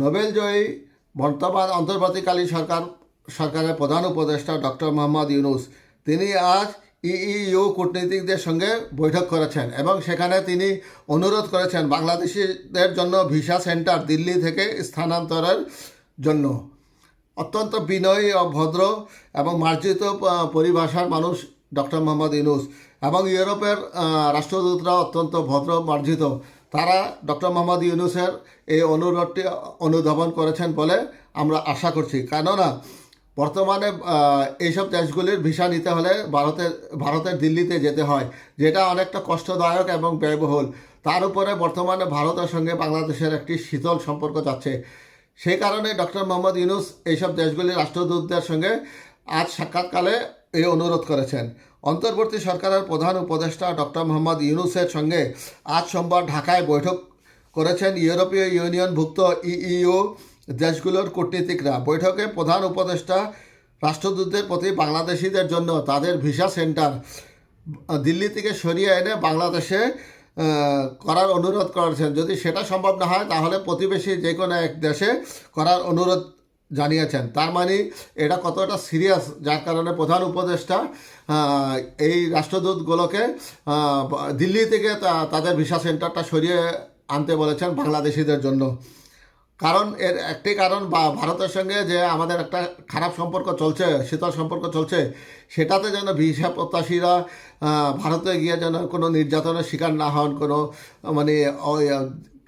নোবেলজয়ী বর্তমান অন্তর্বর্তীকালীন সরকার, সরকারের প্রধান উপদেষ্টা ডক্টর মোহাম্মদ ইউনুস। তিনি আজ ইইউ কূটনীতিকদের সঙ্গে বৈঠক করেছেন এবং সেখানে তিনি অনুরোধ করেছেন বাংলাদেশিদের জন্য ভিসা সেন্টার দিল্লি থেকে স্থানান্তরের জন্য। অত্যন্ত বিনয়ী ও ভদ্র এবং মার্জিত পরিভাষার মানুষ ডক্টর মোহাম্মদ ইউনুস এবং ইউরোপের রাষ্ট্রদূতরা অত্যন্ত ভদ্র, মার্জিত। তারা ডক্টর মোহাম্মদ ইউনুসের এই অনুরোধটি অনুধাবন করেছেন বলে আমরা আশা করছি। কেননা, বর্তমানে এইসব দেশগুলির ভিসা নিতে হলে ভারতের ভারতের দিল্লিতে যেতে হয়, যেটা অনেকটা কষ্টদায়ক এবং ব্যয়বহুল। তার উপরে বর্তমানে ভারতের সঙ্গে বাংলাদেশের একটি শীতল সম্পর্ক যাচ্ছে। সেই কারণে ডক্টর মোহাম্মদ ইউনুস এইসব দেশগুলির রাষ্ট্রদূতদের সঙ্গে আজ সাক্ষাৎকালে এই অনুরোধ করেছেন। অন্তর্বর্তী সরকারের প্রধান উপদেষ্টা ডক্টর মোহাম্মদ ইউনুসের সঙ্গে আজ সোমবার ঢাকায় বৈঠক করেছেন ইউরোপীয় ইউনিয়নভুক্ত ইইউ দেশগুলোর কূটনীতিকরা। বৈঠকে প্রধান উপদেষ্টা রাষ্ট্রদূতদের প্রতি বাংলাদেশিদের জন্য তাদের ভিসা সেন্টার দিল্লি থেকে সরিয়ে এনে বাংলাদেশে করার অনুরোধ করেছেন। যদি সেটা সম্ভব না হয়, তাহলে প্রতিবেশী যে কোনো এক দেশে করার অনুরোধ জানিয়েছেন। তার মানে এটা কতটা সিরিয়াস যার কারণে প্রধান উপদেষ্টা এই রাষ্ট্রদূতগুলোকে দিল্লি থেকে তাদের ভিসা সেন্টারটা সরিয়ে আনতে বলেছেন বাংলাদেশিদের জন্য। কারণ এর একটি কারণ, বা ভারতের সঙ্গে যে আমাদের একটা খারাপ সম্পর্ক চলছে, শীতল সম্পর্ক চলছে, সেটাতে যেন ভিসা প্রত্যাশীরা ভারতে গিয়ে যেন কোনো নির্যাতনের শিকার না হন, কোনো মানে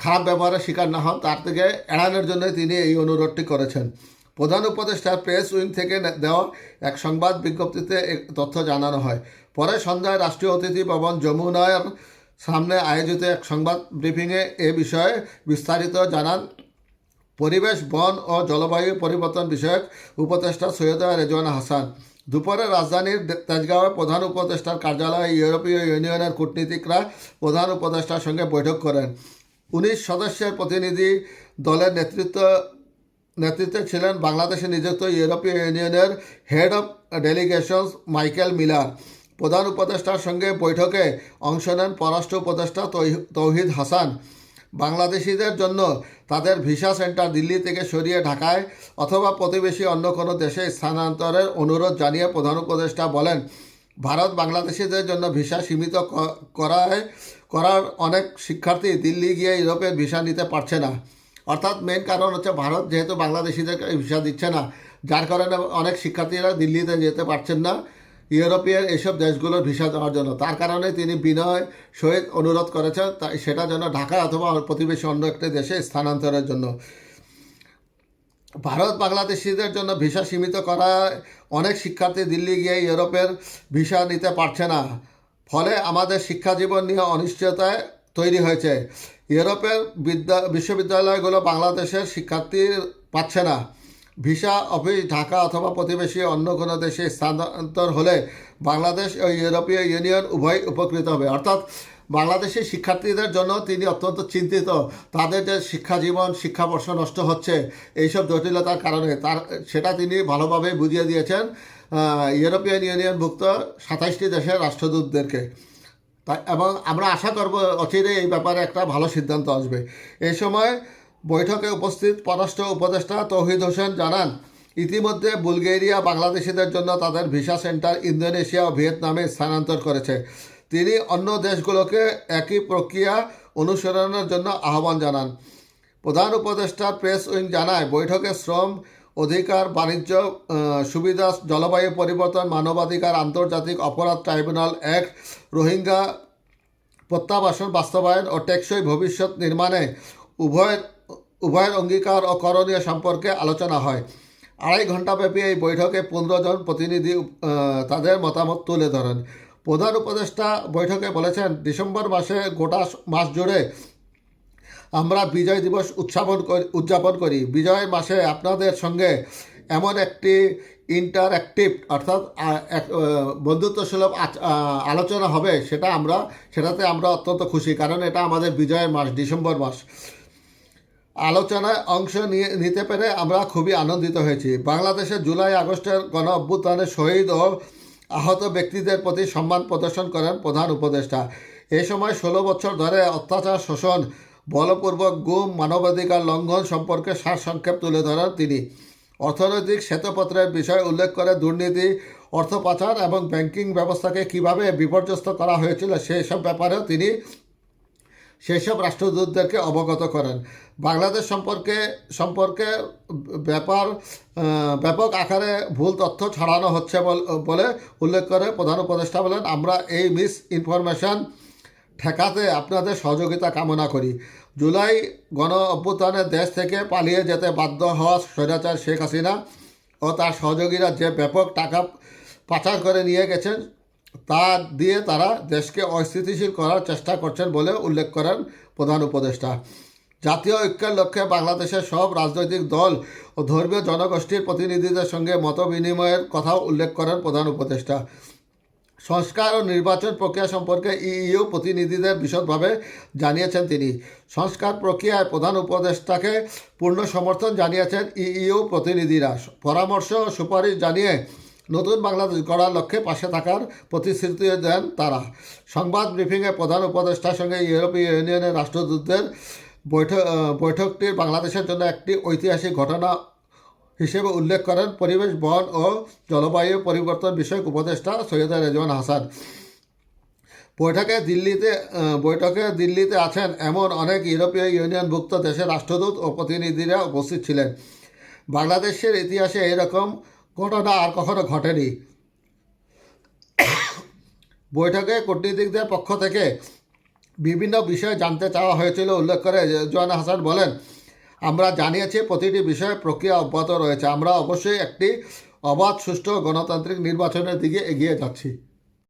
খারাপ ব্যবহারের শিকার না হন, তার থেকে এড়ানোর জন্য তিনি এই অনুরোধটি করেছেন। প্রধান উপদেষ্টা প্রেস উইং থেকে দেওয়া এক সংবাদ বিজ্ঞপ্তিতে তথ্য জানানো হয়। পরে সন্ধ্যায় রাষ্ট্রীয় অতিথি ভবন যমুনার সামনে আয়োজিত এক সংবাদ ব্রিফিংয়ে এ বিষয়ে বিস্তারিত জানান পরিবেশ, বন ও জলবায়ু পরিবর্তন বিষয়ক উপদেষ্টা সৈয়দ রেজওয়ান হাসান। দুপুরে রাজধানীর দে- তেজগাঁওয়ে প্রধান উপদেষ্টার কার্যালয়ে ইউরোপীয় ইউনিয়নের কূটনীতিকরা প্রধান উপদেষ্টার সঙ্গে বৈঠক করেন। উনিশ সদস্যের প্রতিনিধি দলের নেতৃত্ব নেতৃত্বে ছিলেন বাংলাদেশে নিযুক্ত ইউরোপীয় ইউনিয়নের head of delegations Michael Miller. প্রধান উপদেষ্টার সঙ্গে বৈঠকে অংশ নেন পররাষ্ট্র উপদেষ্টা তৌহি- তৌহিদ হাসান। বাংলাদেশিদের জন্য তাদের ভিসা সেন্টার দিল্লি থেকে সরিয়ে ঢাকায় অথবা প্রতিবেশী অন্য কোনো দেশে স্থানান্তরের অনুরোধ জানিয়ে প্রধান উপদেষ্টা বলেন, ভারত বাংলাদেশিদের জন্য ভিসা সীমিত করায়, করার অনেক শিক্ষার্থী দিল্লি গিয়ে ইউরোপের ভিসা নিতে পারছে না। অর্থাৎ মেন কারণ হচ্ছে ভারত যেহেতু বাংলাদেশিদেরকে ভিসা দিচ্ছে না, যার কারণে অনেক শিক্ষার্থীরা দিল্লিতে যেতে পারছেন না ইউরোপীয় এইসব দেশগুলোর ভিসা দেওয়ার জন্য। তার কারণে তিনি বিনয় সহিত অনুরোধ করেছেন সেটা যেন ঢাকা অথবা প্রতিবেশী অন্য একটি দেশে স্থানান্তরের জন্য। ভারত বাংলাদেশিদের জন্য ভিসা সীমিত করায় অনেক শিক্ষার্থী দিল্লি গিয়ে ইউরোপের ভিসা নিতে পারছে না। ফলে আমাদের শিক্ষা জীবন নিয়ে অনিশ্চয়তায় তৈরি হয়েছে। ইউরোপের বিদ্যা, বিশ্ববিদ্যালয়গুলো বাংলাদেশের শিক্ষার্থী পাচ্ছে না। ভিসা অফিস ঢাকা অথবা প্রতিবেশী অন্য কোনো দেশে স্থানান্তর হলে বাংলাদেশ ও ইউরোপীয় ইউনিয়ন উভয় উপকৃত হবে। অর্থাৎ বাংলাদেশি শিক্ষার্থীদের জন্য তিনি অত্যন্ত চিন্তিত। তাদের যে শিক্ষা জীবন শিক্ষাবর্ষ নষ্ট হচ্ছে, এইসব জটিলতার কারণে তার, সেটা তিনি ভালোভাবে বুঝিয়ে দিয়েছেন ইউরোপিয়ান ইউনিয়নভুক্ত সাতাইশটি দেশের রাষ্ট্রদূতদেরকে। তাই এবং আমরা আশা করব অচিরে এই ব্যাপারে একটা ভালো সিদ্ধান্ত আসবে। এই সময় বৈঠকে উপস্থিত পররাষ্ট্র উপদেষ্টা তৌহিদ হোসেন জানান, ইতিমধ্যে বুলগেরিয়া বাংলাদেশিদের জন্য তাদের ভিসা সেন্টার ইন্দোনেশিয়া ও ভিয়েতনামে স্থানান্তর করেছে। তিনি অন্য দেশগুলোকে একই প্রক্রিয়া অনুসরণের জন্য আহ্বান জানান। প্রধান উপদেষ্টা প্রেস উইং জানায়, বৈঠকে শ্রম অধিকার, বাণিজ্য সুবিধা, জলবায়ু পরিবর্তন, মানবাধিকার, আন্তর্জাতিক অপরাধ ট্রাইব্যুনাল অ্যাক্ট, রোহিঙ্গা প্রত্যাবাসন বাস্তবায়ন ও টেকসই ভবিষ্যৎ নির্মাণে উভয়ের উভয়ের অঙ্গীকার ও করণীয় সম্পর্কে আলোচনা হয়। আড়াই ঘণ্টাব্যাপী এই বৈঠকে পনেরো জন প্রতিনিধি তাদের মতামত তুলে ধরেন। প্রধান উপদেষ্টা বৈঠকে বলেছেন, ডিসেম্বর মাসে গোটা মাস জুড়ে আমরা বিজয় দিবস উদযাপন করি উদযাপন করি। বিজয় মাসে আপনাদের সঙ্গে এমন একটি ইন্টারঅ্যাক্টিভ অর্থাৎ বন্ধুত্বসুলভ আলোচনা হবে, সেটা আমরা, সেটাতে আমরা অত্যন্ত খুশি, কারণ এটা আমাদের বিজয়ের মাস, ডিসেম্বর মাস। আলোচনায় অংশ নিয়ে, নিতে পেরে আমরা খুবই আনন্দিত হয়েছি। বাংলাদেশের জুলাই আগস্টের গণ অভ্যুত্থানে শহীদ ও আহত ব্যক্তিদের প্রতি সম্মান প্রদর্শন করেন প্রধান উপদেষ্টা। এই সময় ষোলো বছর ধরে অত্যাচার, শোষণ বলপূর্বক গুম মানবাধিকার লঙ্ঘন সম্পর্কে সারসংক্ষেপ তুলে ধরেন তিনি। অর্থনৈতিক শ্বেতপত্রের বিষয় উল্লেখ করে দুর্নীতি, অর্থ পাচার এবং ব্যাংকিং ব্যবস্থাকে কীভাবে বিপর্যস্ত করা হয়েছিল সেই সব ব্যাপারেও তিনি সেসব রাষ্ট্রদূতদেরকে অবগত করেন। বাংলাদেশ সম্পর্কে সম্পর্কে ব্যাপার ব্যাপক আকারে ভুল তথ্য ছড়ানো হচ্ছে বল- বলে উল্লেখ করে প্রধান উপদেষ্টা বলেন, আমরা এই মিস ইনফরমেশন ঠেকাতে আপনাদের সহযোগিতা কামনা করি। জুলাই গণ অভ্যুত্থানে দেশ থেকে পালিয়ে যেতে বাধ্য হওয়া স্বৈরাচার শেখ হাসিনা ও তার সহযোগীরা যে ব্যাপক টাকা পাচার করে নিয়ে গেছেন, তা দিয়ে তারা দেশকে অস্থিতিশীল করার চেষ্টা করছেন বলে উল্লেখ করেন প্রধান উপদেষ্টা। জাতীয় ঐক্যের লক্ষ্যে বাংলাদেশের সব রাজনৈতিক দল ও ধর্মীয় জনগোষ্ঠীর প্রতিনিধিদের সঙ্গে মত বিনিময়ের কথাও উল্লেখ করেন প্রধান উপদেষ্টা। সংস্কার ও নির্বাচন প্রক্রিয়া সম্পর্কে ইইউ প্রতিনিধিদের বিশদভাবে জানিয়েছেন তিনি। সংস্কার প্রক্রিয়ায় প্রধান উপদেষ্টাকে পূর্ণ সমর্থন জানিয়েছেন ইইউ প্রতিনিধিরা। পরামর্শ ও সুপারিশ জানিয়ে নতুন বাংলাদেশ গড়ার লক্ষ্যে পাশে থাকার প্রতিশ্রুতি দেন তারা। সংবাদ ব্রিফিংয়ে প্রধান উপদেষ্টার সঙ্গে ইউরোপীয় ইউনিয়নের রাষ্ট্রদূতদের বৈঠক বৈঠকটি বাংলাদেশের জন্য একটি ঐতিহাসিক ঘটনা হিসেবে উল্লেখ করেন পরিবেশ, বন ও জলবায়ু পরিবর্তন বিষয়ক উপদেষ্টা সৈয়দ রেজওয়ান হাসান। বৈঠকে দিল্লিতে বৈঠকে দিল্লিতে আছেন এমন অনেক ইউরোপীয় ইউনিয়নভুক্ত দেশের রাষ্ট্রদূত ও প্রতিনিধিরা উপস্থিত ছিলেন। বাংলাদেশের ইতিহাসে এরকম ঘটনা আর কখনো ঘটেনি। বৈঠকে কূটনীতিকদের পক্ষ থেকে বিভিন্ন বিষয় জানতে চাওয়া হয়েছিল, উল্লেখ করে জোয়ান হাসান বলেন আমরা জানিয়েছি, প্রতিটি বিষয়ে প্রক্রিয়া অব্যাহত রয়েছে। আমরা অবশ্যই একটি অবাধ, সুষ্ঠু গণতান্ত্রিক নির্বাচনের দিকে এগিয়ে যাচ্ছি।